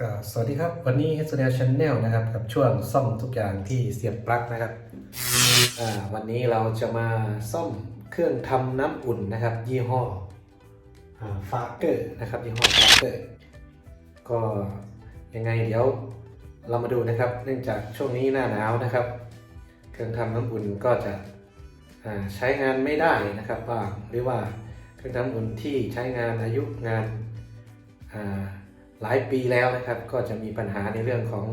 ก็สวัสดีครับ วันนี้ h s n l Channel นะครับกับช่วงซ่อมทุกอย่างที่เสียบปลั๊กนะครับวันนี้เราจะมาซ่อมเครื่องทำน้ำอุ่นนะครับ ยี่ห้อฟาเกอร์นะครับยี่ห้อฟาเกอร์ก็ยังไงเดี๋ยวเรามาดูนะครับ เนื่องจากช่วงนี้หน้าหนาวนะครับ เครื่องทำน้ำอุ่นก็จะใช้งานไม่ได้นะครับบ้างหรือว่าเครื่องทำน้ำอุ่นที่ใช้งานอายุงานอ่า หลายปีแล้วนะครับ ก็จะมีปัญหาในเรื่องของ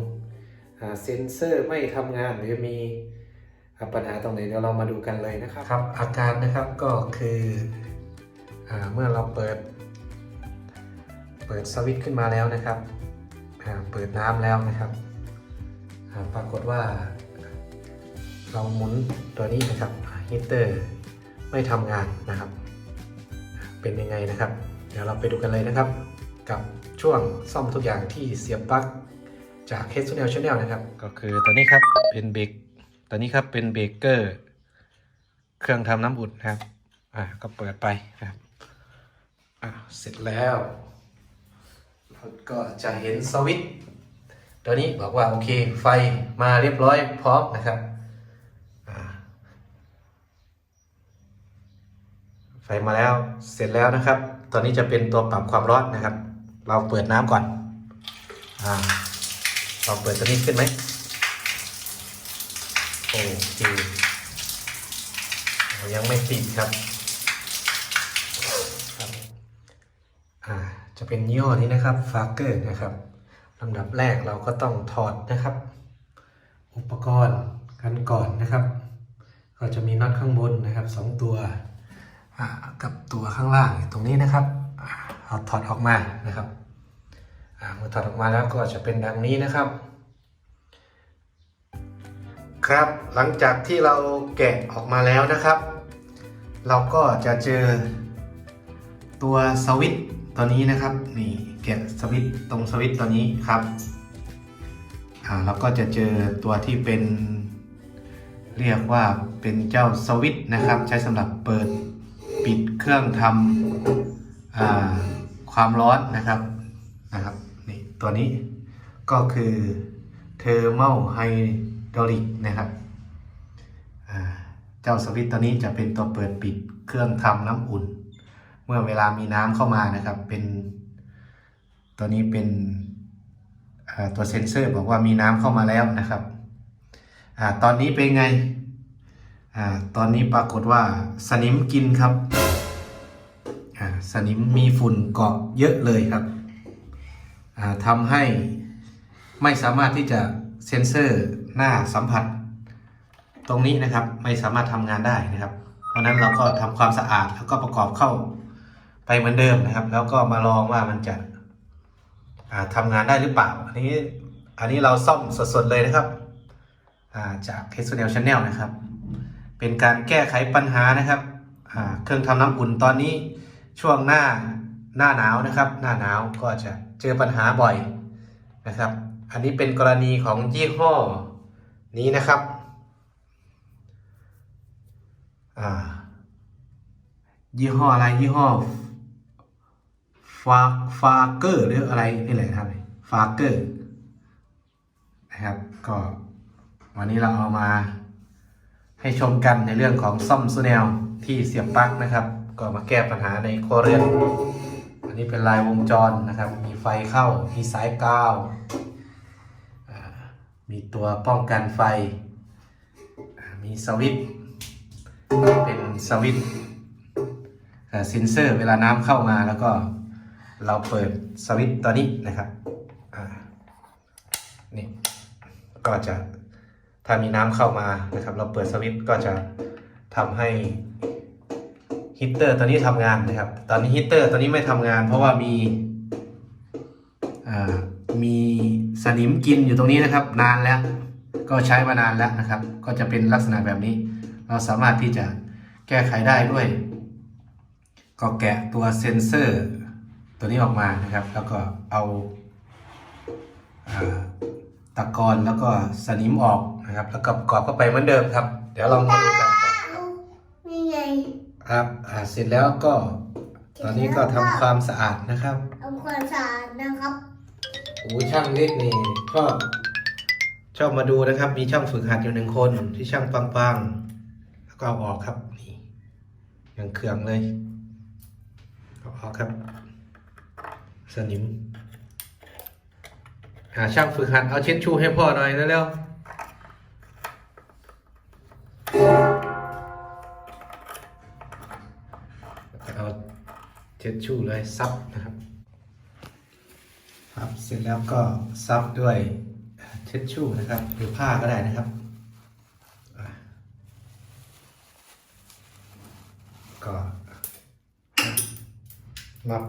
เซนเซอร์ไม่ทำงานหรือมีปัญหาตรงไหนเดี๋ยวเรามาดูกันเลยนะครับครับ อาการนะครับก็คืออเมื่อเราเปิด เปิดสวิตช์ขึ้นมาแล้วนะครับเปิดน้ำแล้วนะครับปรากฏว่า เราหมุนตัวนี้นะครับฮีเตอร์ไม่ทำงานนะครับ เป็นยังไงนะครับ เดี๋ยวเราไปดูกันเลยนะครับกับ ช่วงซ่อมทุกอย่างที่เสียบปลั๊กจาก h คส n น l Channel นะครับ ก็คือตัวนี้ครับเป็นเบรกตัวนี้ครับเป็นเบรกเกอร์ เครื่องทำน้ำอุ่นนะครับ อ่าก็เปิดไปนะครับอ่าเสร็จแล้วเราก็จะเห็นสวิตช์ตัวนี้บอกว่าโอเคไฟมาเรียบร้อยพร้อมนะครับอ่าไฟมาแล้วเสร็จแล้วนะครับ ตอนนี้จะเป็นตัวปรับความร้อนนะครับ เราเปิดน้ำก่อนอ่าเราเปิดตัวนี้ขึ้นไหมโอเคยังไม่ติดครับครับอ่าจะเป็นยี่ห้อนี้นะครับฟาเกอร์นะครับลำดับแรกเราก็ต้องถอดนะครับ อุปกรณ์กันก่อนนะครับ ก็จะมีน็อตข้างบนนะครับสองตัวอ่ากับตัวข้างล่างตรงนี้นะครับ เอาถอดออกมานะครับเมื่อถอดออกมาแล้วก็จะเป็นดังนี้นะครับ ครับหลังจากที่เราแกะออกมาแล้วนะครับ เราก็จะเจอตัวสวิตช์ตัวนี้นะครับนี่แกะสวิตช์ตรงสวิตช์ตัวนี้ครับอ่าเราก็จะเจอตัวที่เป็นเรียกว่าเป็นเจ้าสวิตช์นะครับ ใช้สำหรับเปิดปิดเครื่องทำอ่า ความร้อนนะครับนะครับนี่ตัวนี้ก็คือเทอร์ม l ไฮดรอลิกนะครับเจ้าสวิตตัวนี้จะเป็นตัวเปิดปิดเครื่องทำน้ำอุ่น เมื่อเวลามีน้ำเข้ามานะครับ เป็นตัวนี้เป็นตัวเซ็นเซอร์บอกว่ามีน้ำเข้ามาแล้วนะครับอตอนนี้เป็นไงอตอนนี้ปรากฏว่าสนิมกินครับ สนิมมีฝุ่นเกาะเยอะเลยครับอ่าทำให้ไม่สามารถที่จะเซ็นเซอร์หน้าสัมผัส ตรงนี้นะครับไม่สามารถทำงานได้นะครับ เพราะฉะนั้นเราก็ทำความสะอาดแล้วก็ประกอบเข้าไปเหมือนเดิมนะครับ แล้วก็มาลองว่ามันจะอ่าทำงานได้หรือเปล่า อันนี้อันนี้เราซ่อมสดๆเลยนะครับจาก h คส n l Channel นะครับ เป็นการแก้ไขปัญหานะครับเครื่องทำน้ำอุ่นตอนนี้ ช่วงหน้าหน้าหนาวนะครับ หน้าหนาวก็จะเจอปัญหาบ่อยนะครับ อันนี้เป็นกรณีของยี่ห้อนี้นะครับอ่ายี่ห้ออะไรยี่ห้อฟาฟาเกอร์หรืออะไรนี่แหละครับฟาเกอร์นะครับ ก็วันนี้เราเอามาให้ชมกันในเรื่องของซ่อมสแนลที่เสียบปลั๊กนะครับ ก็มาแก้ปัญหาในครัวเรือนอันนี้เป็นลายวงจรนะครับ มีไฟเข้า มีสายกาวมีตัวป้องกันไฟ มีสวิตเป็นสวิตช์เซนเซอร์เวลาน้ำเข้ามาแล้วก็เราเปิดสวิตตัวนี้นะครับนี่ก็จะถ้ามีน้ำเข้ามานะครับ เราเปิดสวิตก็จะทำให้ ฮีตเตอร์ตัวนี้ทำงานนะครับ ตอนนี้ฮีตเตอร์ตัวนี้ไม่ทำงาน เพราะว่ามีอ่ามีสนิมกินอยู่ตรงนี้นะครับ นานแล้ว ก็ใช้มานานแล้วนะครับ ก็จะเป็นลักษณะแบบนี้ เราสามารถที่จะแก้ไขได้ด้วย ก็แกะตัวเซนเซอร์ตัวนี้ออกมานะครับ แล้วก็เอาอาตะกอนแล้วก็สนิมออกนะครับ แล้วก็ประกอบเข้าไปเหมือนเดิมครับ เดี๋ยวลองมาดูกันต่อนี่ไง ครับอ่าเสร็จแล้วก็ ตอนนี้ก็ทำความสะอาดนะครับทำความสะอาดนะครับโอ้ยช่างเล็กนี่ชอบชอบมาดูนะครับ มีช่างฝึกหัดอยู่หนึ่งคนที่ช่างปังๆแล้วก็เอาออกครับนี่ยังเครื่องเลยเอาออกครับ สนิมหาช่างฝึกหัดเอาเช็ดชูให้พ่อหน่อยเร็วๆเอา เช็ดชูเลยซับนะครับ ครับเสร็จแล้วก็ซับด้วยเช็ดชูนะครับหรือผ้าก็ได้นะครับ ก็นับ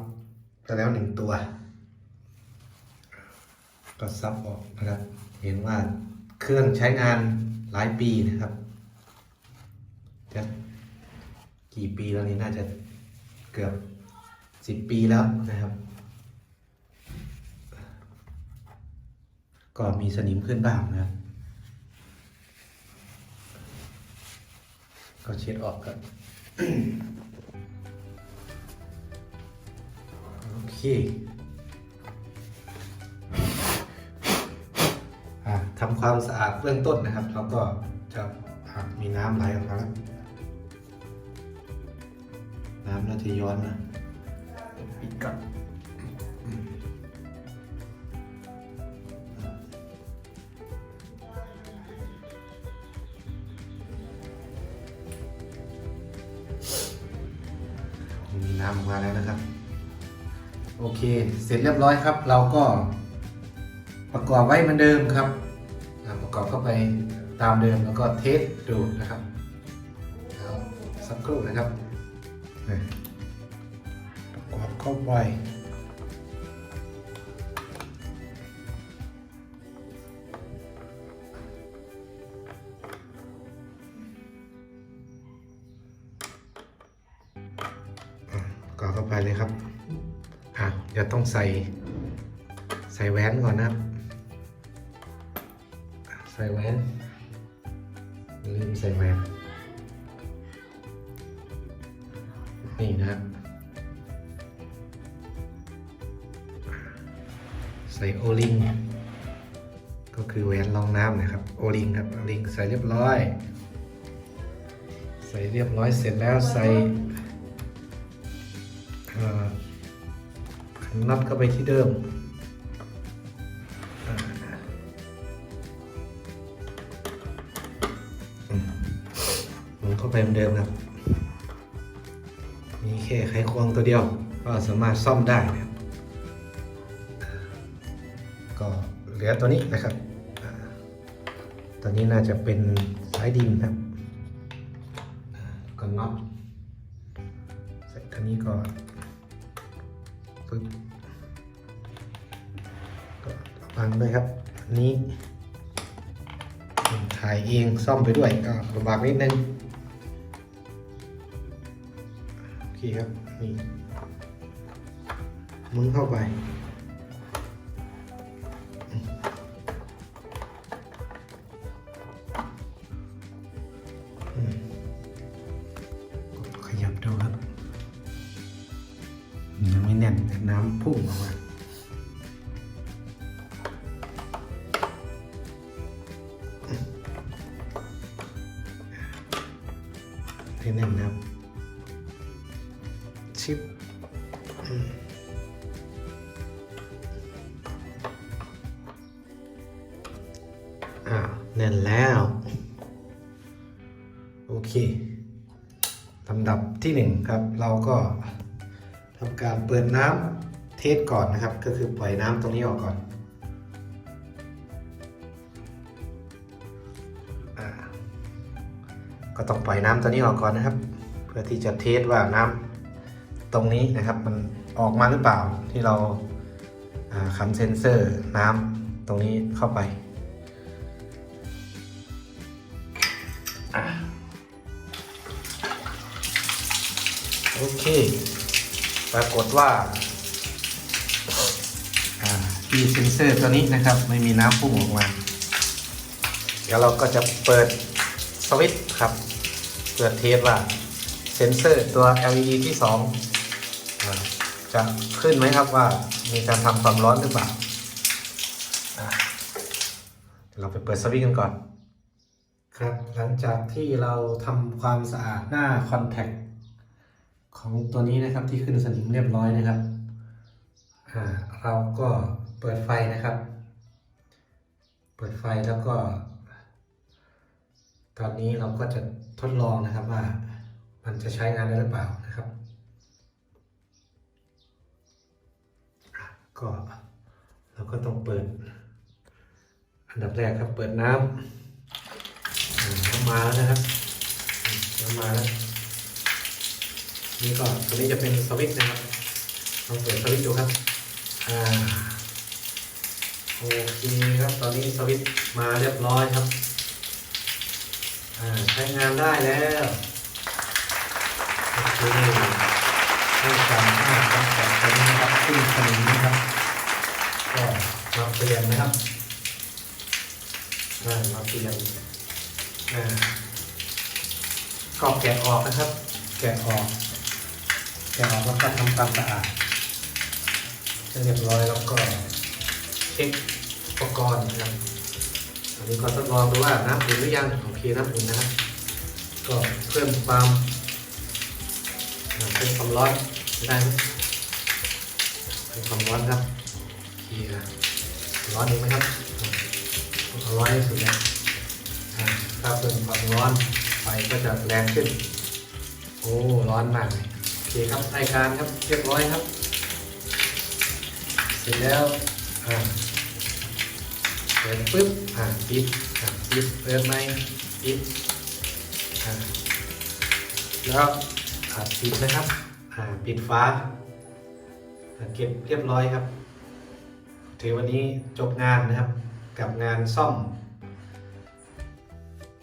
ไปแล้วหนึ่งตัว ก็ซับออกนะครับ เห็นว่าเครื่องใช้งานหลายปีนะครับจะกี่ปีแล้วนี่น่าจะเกือบ สิบปีแล้วนะครับ ก็มีสนิมขึ้นบ้างนะครับก็เช็ดออกครับโอเคทำความสะอาดเบื้องต้นนะครับ แล้วก็จะอะมีน้ำไหลออกมาแล้ว น้ำน่าจะย้อนนะ ปิดก่อนมีน้ำออกมาแล้วนะครับ โอเค เสร็จเรียบร้อยครับ เราก็ประกอบไว้เหมือนเดิมครับ ประกอบเข้าไปตามเดิมแล้วก็เทสดูนะครับแล้วสักครู่นะครับนี่ประกอบ เข้าไปอะประกอเข้าไปเลยครับ อะเดี๋ยวต้องใส่ ใส่แหวนก่อนนะครับ ใส่แหวนลืมใส่แหวนนี่นะครับ ส่โอลิงก็คือแหวนรองน้ำนะครับโอลิงครับโอลิงใส่เรียบร้อย ใส่เรียบร้อยเสร็จแล้วใส่ขันน็อตเข้าไปที่เดิมมหมุนเข้าไปเหมือนเดิมครับ มีแค่ไขควงตัวเดียว ก็สามารถซ่อมได้ ลือตัวนี้นะครับตัวนี้น่าจะเป็นสายดินครับก็น็อตใส่ตัวนี้ก่อนปึ๊บก็ระวังด้วยครับอันนี้ถ่ายเองซ่อมไปด้วยก็ลำบากนิดนึงโอเคครับนี่มุนเข้าไป น่นนะครับ ชิปอืมอ่าแน่นแล้ว โอเคลำดับที่หนึ่งครับ เราก็ทำการเปิดน้ำเทสก่อนนะครับ ก็คือปล่อยน้ำตรงนี้ออกก่อนอา ก็ต้องปล่อยน้ำตัวนี้ออกก่อนนะครับ เพื่อที่จะเทสว่าน้ำตรงนี้นะครับ มันออกมาหรือเปล่าที่เราอ่าขันเซนเซอร์น้ำตรงนี้เข้าไปอโอเค ปรากฏว่าอ่ามีเซนเซอร์ตัวนี้นะครับ ไม่มีน้ำพุ่งออกมา เดี๋ยวเราก็จะเปิด วิตช์ครับเปิดเทสว่าเซนเซอร์ตัว LED ที่2อ่าจะขึ้นไหมครับว่ามีการทำความร้อนหรือเปล่าเราไปเปิดสวิตช์กันก่อน ครับหลังจากที่เราทำความสะอาดหน้าคอนแทคของตัวนี้นะครับที่ขึ้นสนิมเรียบร้อยนะครับเราก็เปิดไฟนะครับ เปิดไฟแล้วก็ ตอนนี้เราก็จะทดลองนะครับว่ามันจะใช้งานได้หรือเปล่านะครับ ก็เราก็ต้องเปิด อันดับแรกครับเปิดน้ำอ่าน้ำมาแล้วนะครับอืมน้ำมาแล้วนี่ก็ตัวนี้จะเป็นสวิตช์นะครับลองเปิดสวิตช์ดูครับอ่าโอเคครับตอนนี้สวิตช์มาเรียบร้อยครับ ใช้งานได้แล้วโอเคให้การห้าต้องแตะตรงนี้นะครับขึ้นสนิมนะครับ ก็มาเปลี่ยนนะครับมาเปลี่ยนอ่าก็แกะออกนะครับ แกะออก แกะออกแล้วก็ทำความสะอาดให้เรียบร้อยแล้วก็เช็คอุปกรณ์นะครับ อันนี้ก็ทดลองดูว่าน้ำอุ่นหรือยังโอเคน้ำอุ่นนะครับ ก็เพิ่มความเพิ่มความร้อนได้ไหมเพิ่มความร้อนครับเคนะร้อนดีไหมครับอ่าเอาร้อนที่สุดเลยอ่าถ้าเพิ่มความร้อนไฟก็จะแรงขึ้น โอ้ร้อนมากเลยโอเคครับรายการครับเรียบร้อยครับ เสร็จแล้วอ่า เปิดปุ๊บอ่าปิดอ่าปิดเปิดไหมปิดอ่าแล้วอ่าปิดนะครับอ่าปิดฟ้าเก็บเรียบร้อยครับ ถือวันนี้จบงานนะครับ กับงานซ่อม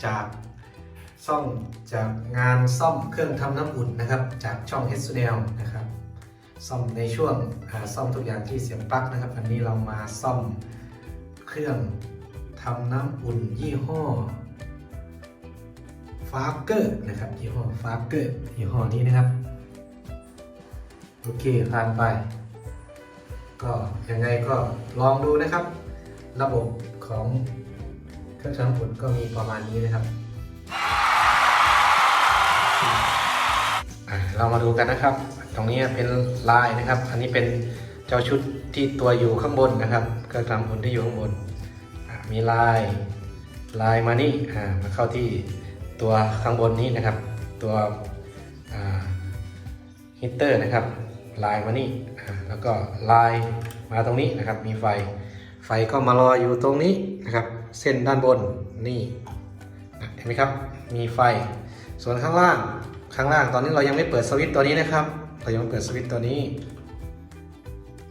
จากซ่อมจากงานซ่อมเครื่องทำน้ำอุ่นนะครับ จากช่อง h อ l นะครับ ซ่อมในช่วงซ่อมทุกอย่างที่เสียบปลั๊กนะครับ วันนี้เรามาซ่อม เครื่องทำน้ำอุ่นยี่ห้อฟาเกอร์นะครับยี่ห้อฟาเกอร์ยี่ห้อนี้นะครับ โอเคผ่านไป ก็ยังไงก็ลองดูนะครับ ระบบของเครื่องทำน้ำอุ่นก็มีประมาณนี้นะครับเรามาดูกันนะครับ ตรงนี้เป็นลายนะครับ อันนี้เป็น เจ้าชุดที่ตัวอยู่ข้างบนนะครับเครื่องทำผลที่อยู่ข้างบน มีลายลายมานี่มาเข้าที่ตัวข้างบนนี้นะครับ ตัวฮีเตอร์นะครับลายมานี่แล้วก็ลายมาตรงนี้นะครับ มีไฟไฟก็มารออยู่ตรงนี้นะครับ เส้นด้านบนนี่เห็นไหมครับ มีไฟ ส่วนข้างล่างข้างล่างตอนนี้เรายังไม่เปิดสวิตช์ตัวนี้นะครับ เรายังเปิดสวิตช์ตัวนี้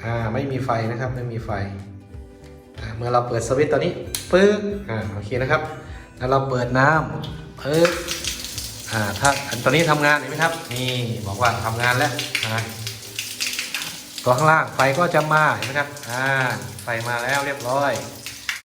อ่าไม่มีไฟนะครับไม่มีไฟอ่าเมื่อเราเปิดสวิตช์ตัวนี้ปึ๊บอ่าโอเคนะครับ แล้วเราเปิดน้ำปึ๊บอ่าถ้าอันตัวนี้ทำงานเห็นไหมครับ นี่บอกว่าทำงานแล้วนะตัวข้างล่างไฟก็จะมาเห็นไหมครับอ่าไฟมาแล้วเรียบร้อย